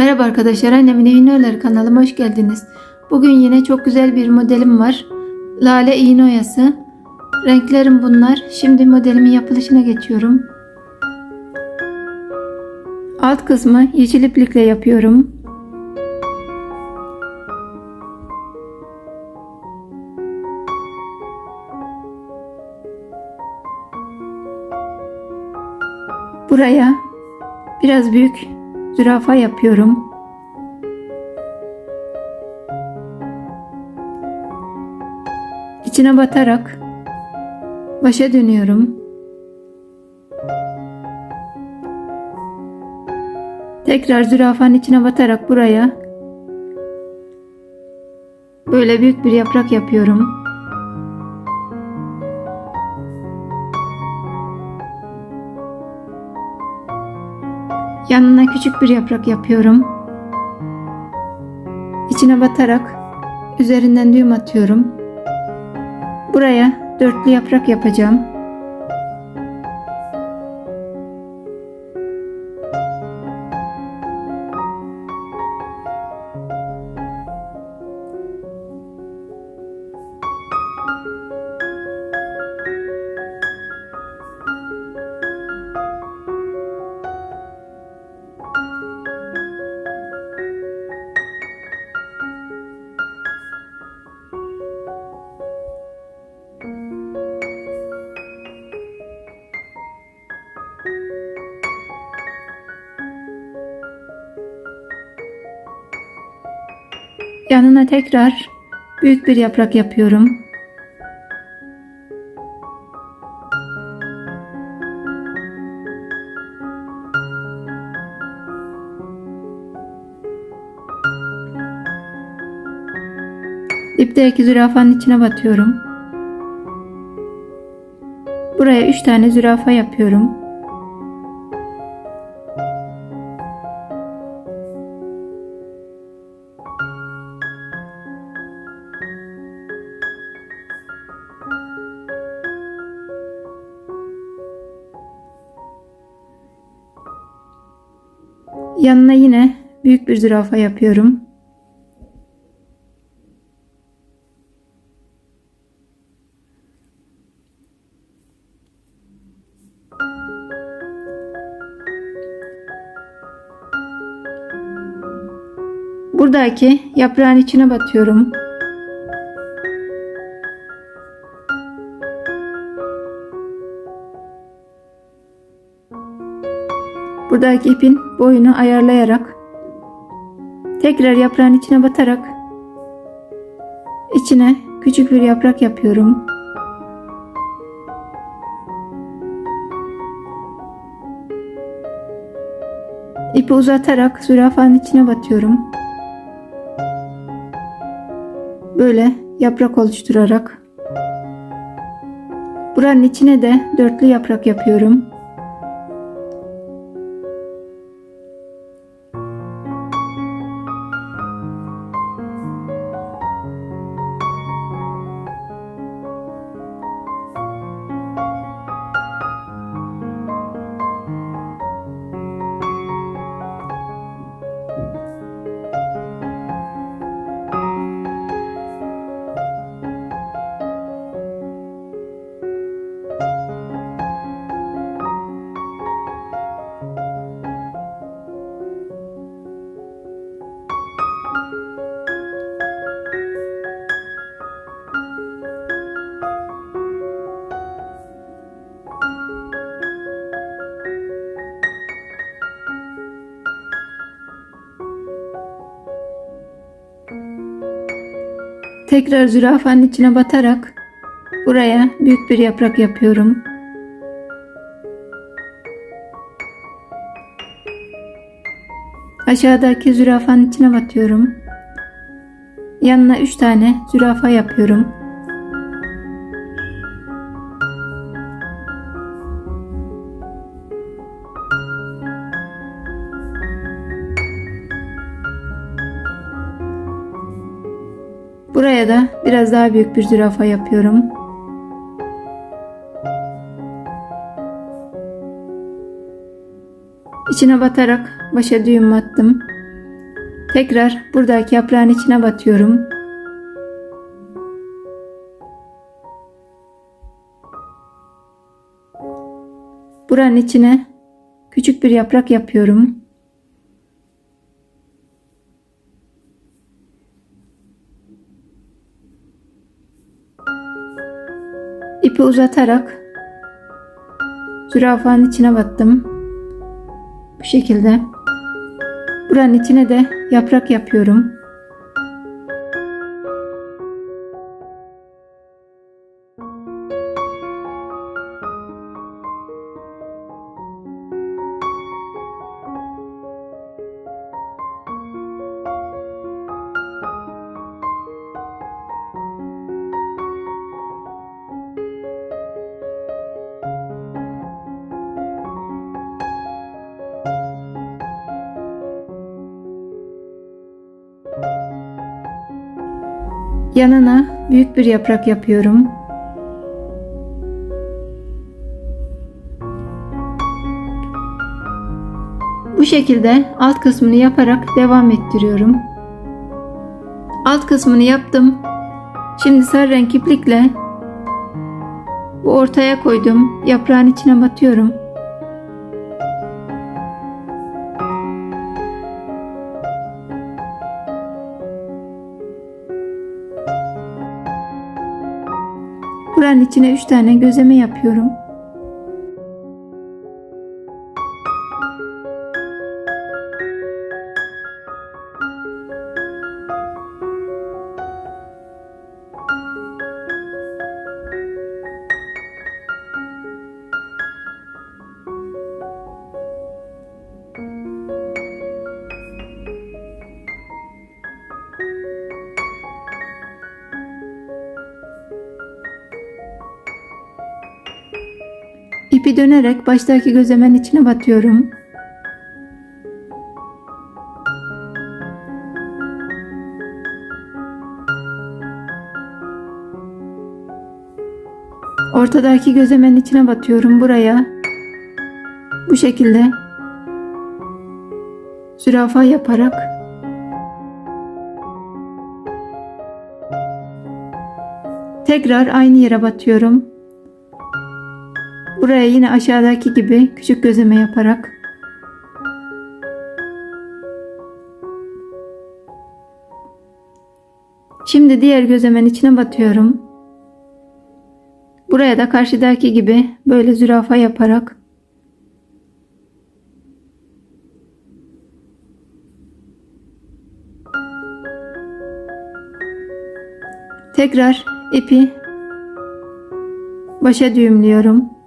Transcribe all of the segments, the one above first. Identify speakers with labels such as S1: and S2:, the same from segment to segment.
S1: Merhaba arkadaşlar, annemin Öler kanalıma hoş geldiniz. Bugün yine çok güzel bir modelim var. Lale iğne oyası. Renklerim bunlar. Şimdi modelimin yapılışına geçiyorum. Alt kısmı yeşil iplikle yapıyorum. Buraya biraz büyük zürafa yapıyorum. İçine batarak başa dönüyorum. Tekrar zürafanın içine batarak buraya böyle büyük bir yaprak yapıyorum. Yanına küçük bir yaprak yapıyorum. İçine batarak üzerinden düğüm atıyorum. Buraya dörtlü yaprak yapacağım. Yanına tekrar büyük bir yaprak yapıyorum. İpteki zürafanın içine batıyorum. Buraya 3 tane zürafa yapıyorum. Yanına yine büyük bir zürafa yapıyorum. Buradaki yaprağın içine batıyorum. Buradaki ipin boyunu ayarlayarak tekrar yaprağın içine batarak içine küçük bir yaprak yapıyorum. İpi uzatarak zürafanın içine batıyorum. Böyle yaprak oluşturarak buranın içine de dörtlü yaprak yapıyorum. Tekrar zürafanın içine batarak buraya büyük bir yaprak yapıyorum. Aşağıdaki zürafanın içine batıyorum. Yanına 3 tane zürafa yapıyorum. Biraz daha büyük bir zürafa yapıyorum. İçine batarak başa düğüm attım. Tekrar buradaki yaprağın içine batıyorum. Buranın içine küçük bir yaprak yapıyorum. İpi uzatarak zürafanın içine battım. Bu şekilde. Buranın içine de yaprak yapıyorum. Yanına büyük bir yaprak yapıyorum. Bu şekilde alt kısmını yaparak devam ettiriyorum. Alt kısmını yaptım. Şimdi sarı renk iplikle bu ortaya koydum. Yaprağın içine batıyorum. İçine 3 tane gözleme yapıyorum. İpi dönerek baştaki gözlemenin içine batıyorum. Ortadaki gözlemenin içine batıyorum buraya. Bu şekilde zürafa yaparak tekrar aynı yere batıyorum. Buraya yine aşağıdaki gibi küçük gözleme yaparak Şimdi diğer gözlemenin içine batıyorum. Buraya da karşıdaki gibi böyle zürafa yaparak tekrar ipi başa düğümlüyorum.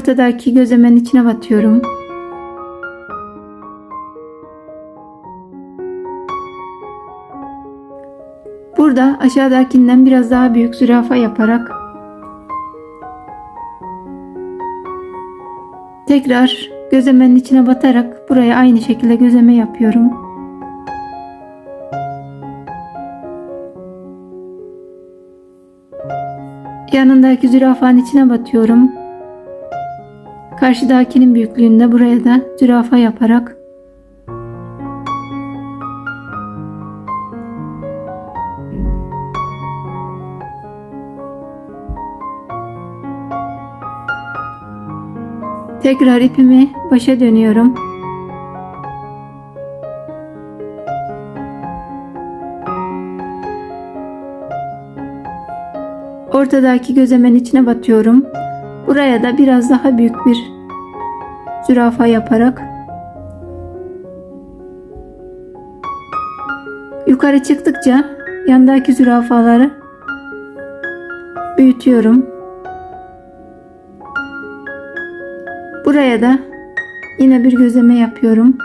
S1: Ortadaki gözlemenin içine batıyorum. Burada aşağıdakinden biraz daha büyük zürafa yaparak tekrar gözlemenin içine batarak buraya aynı şekilde gözleme yapıyorum. Yanındaki zürafanın içine batıyorum. Karşıdakinin büyüklüğünde buraya da zürafa yaparak Tekrar ipimi başa dönüyorum. Ortadaki gözlemenin içine batıyorum. Buraya da biraz daha büyük bir zürafa yaparak yukarı çıktıkça yandaki zürafaları büyütüyorum. Buraya da yine bir gözleme yapıyorum.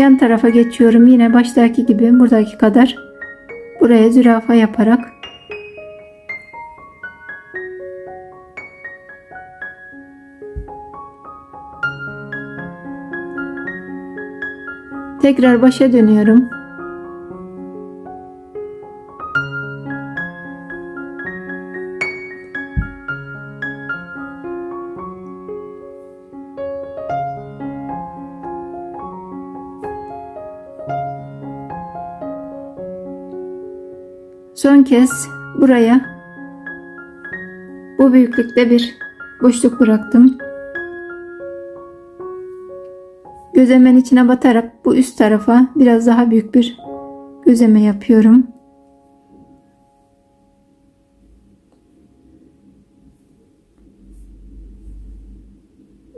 S1: Yan tarafa geçiyorum. Yine baştaki gibi buradaki kadar buraya zürafa yaparak tekrar başa dönüyorum. Son kez buraya bu büyüklükte bir boşluk bıraktım. Gözemen içine batarak bu üst tarafa biraz daha büyük bir gözeme yapıyorum.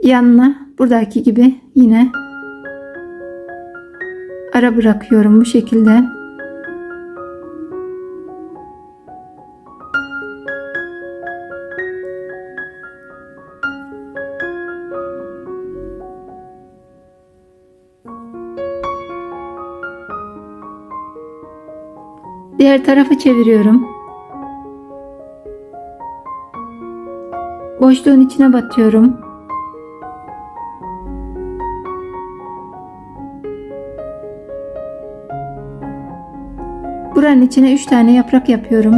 S1: Yanına buradaki gibi yine ara bırakıyorum bu şekilde. Diğer tarafı çeviriyorum. Boşluğun içine batıyorum. Buranın içine 3 tane yaprak yapıyorum.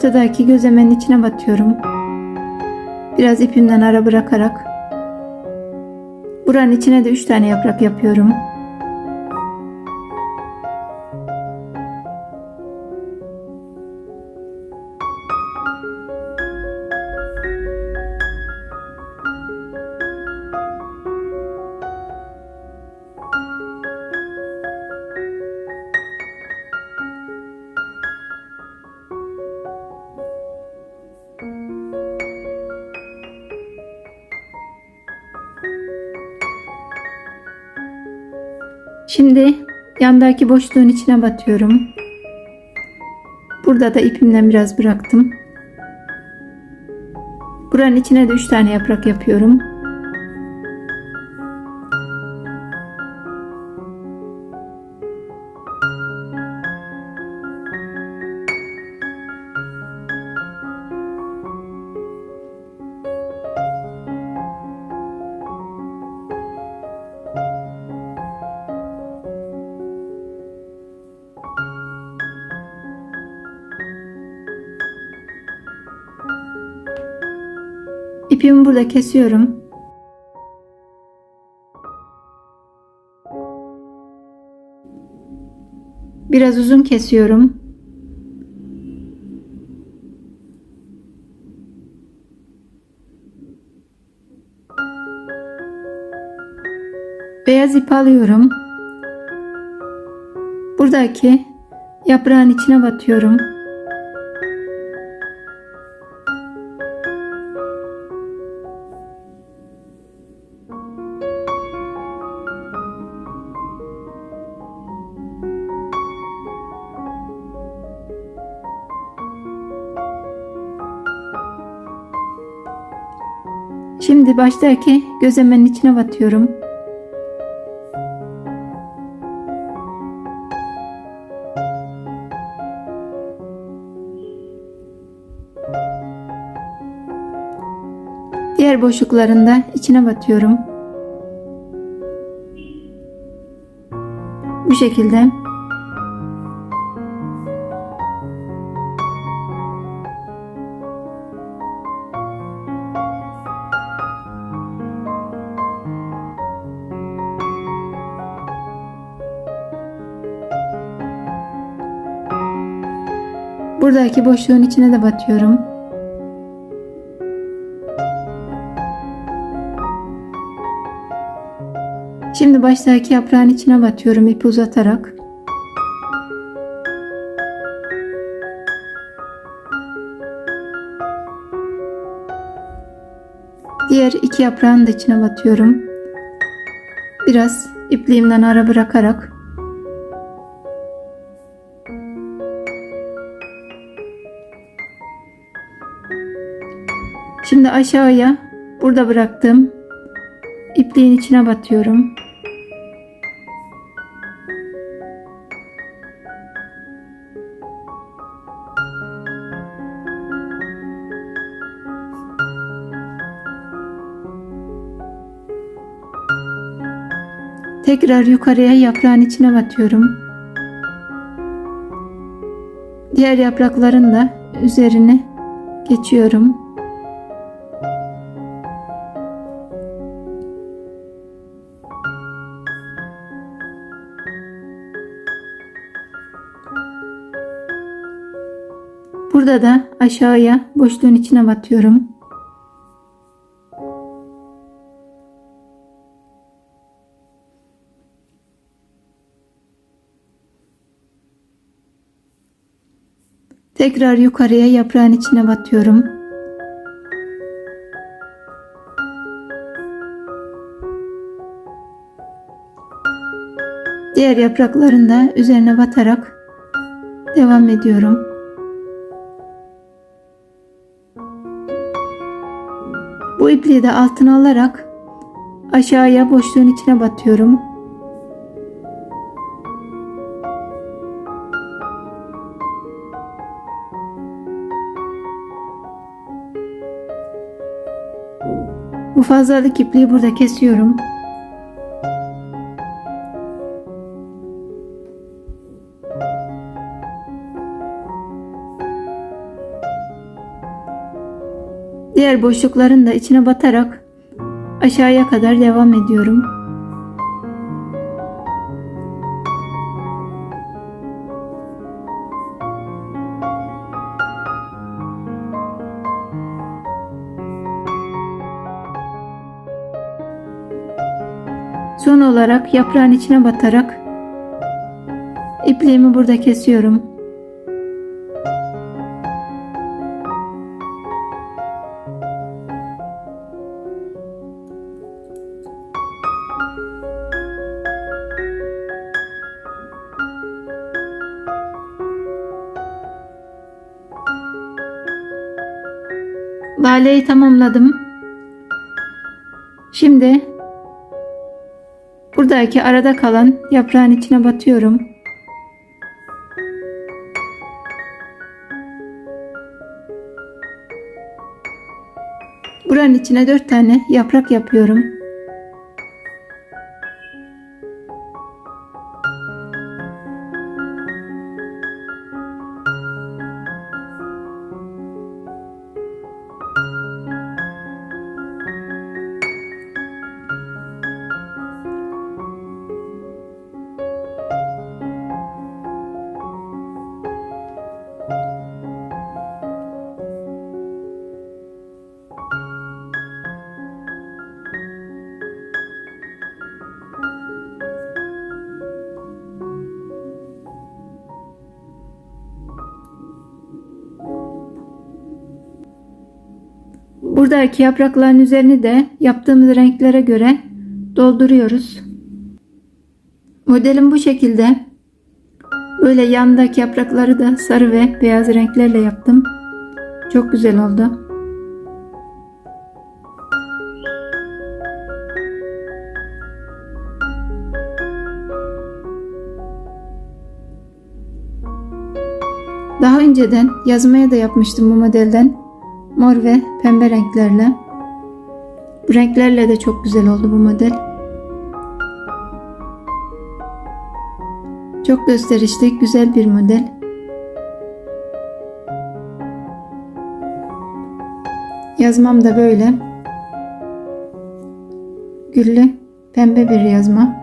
S1: Ortadaki gözemenin içine batıyorum. Biraz ipimden ara bırakarak. Buranın içine de 3 tane yaprak yapıyorum. Yandaki boşluğun içine batıyorum. Burada da ipimden biraz bıraktım. Buranın içine de 3 tane yaprak yapıyorum. İpimi burada kesiyorum. Biraz uzun kesiyorum. Beyaz ip alıyorum. Buradaki yaprağın içine batıyorum. Şimdi baştaki gözemenin içine batıyorum. Diğer boşluklarında içine batıyorum. Bu şekilde Buradaki boşluğun içine de batıyorum. Şimdi baştaki yaprağın içine batıyorum ipi uzatarak. Diğer iki yaprağın da içine batıyorum. Biraz ipliğimden ara bırakarak Şimdi aşağıya burada bıraktım. İpliğin içine batıyorum. Tekrar yukarıya yaprağın içine batıyorum. Diğer yaprakların da üzerine geçiyorum. Burada da aşağıya boşluğun içine batıyorum. Tekrar yukarıya yaprağın içine batıyorum. Diğer yaprakların da üzerine batarak devam ediyorum. Bu ipliği de altına alarak aşağıya boşluğun içine batıyorum. Bu fazlalık ipliği burada kesiyorum. Diğer boşlukların da içine batarak aşağıya kadar devam ediyorum. Son olarak yaprağın içine batarak ipliğimi burada kesiyorum. Laleyi tamamladım. Şimdi buradaki arada kalan yaprağın içine batıyorum. Buranın içine dört tane yaprak yapıyorum. Buradaki yaprakların üzerini de yaptığımız renklere göre dolduruyoruz. Modelim bu şekilde. Böyle yandaki yaprakları da sarı ve beyaz renklerle yaptım. Çok güzel oldu. Daha önceden yazmaya da yapmıştım bu modelden. Mor ve pembe renklerle. Bu renklerle de çok güzel oldu bu model. Çok gösterişli, güzel bir model. Yazmam da böyle. Güllü, pembe bir yazma.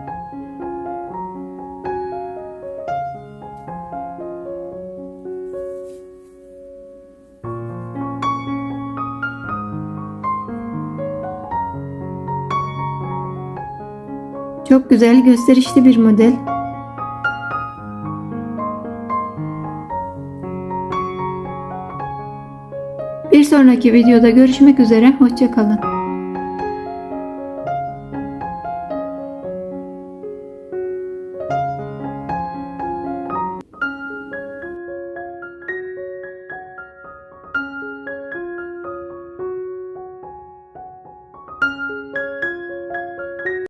S1: Çok güzel, gösterişli bir model. Bir sonraki videoda görüşmek üzere, hoşçakalın.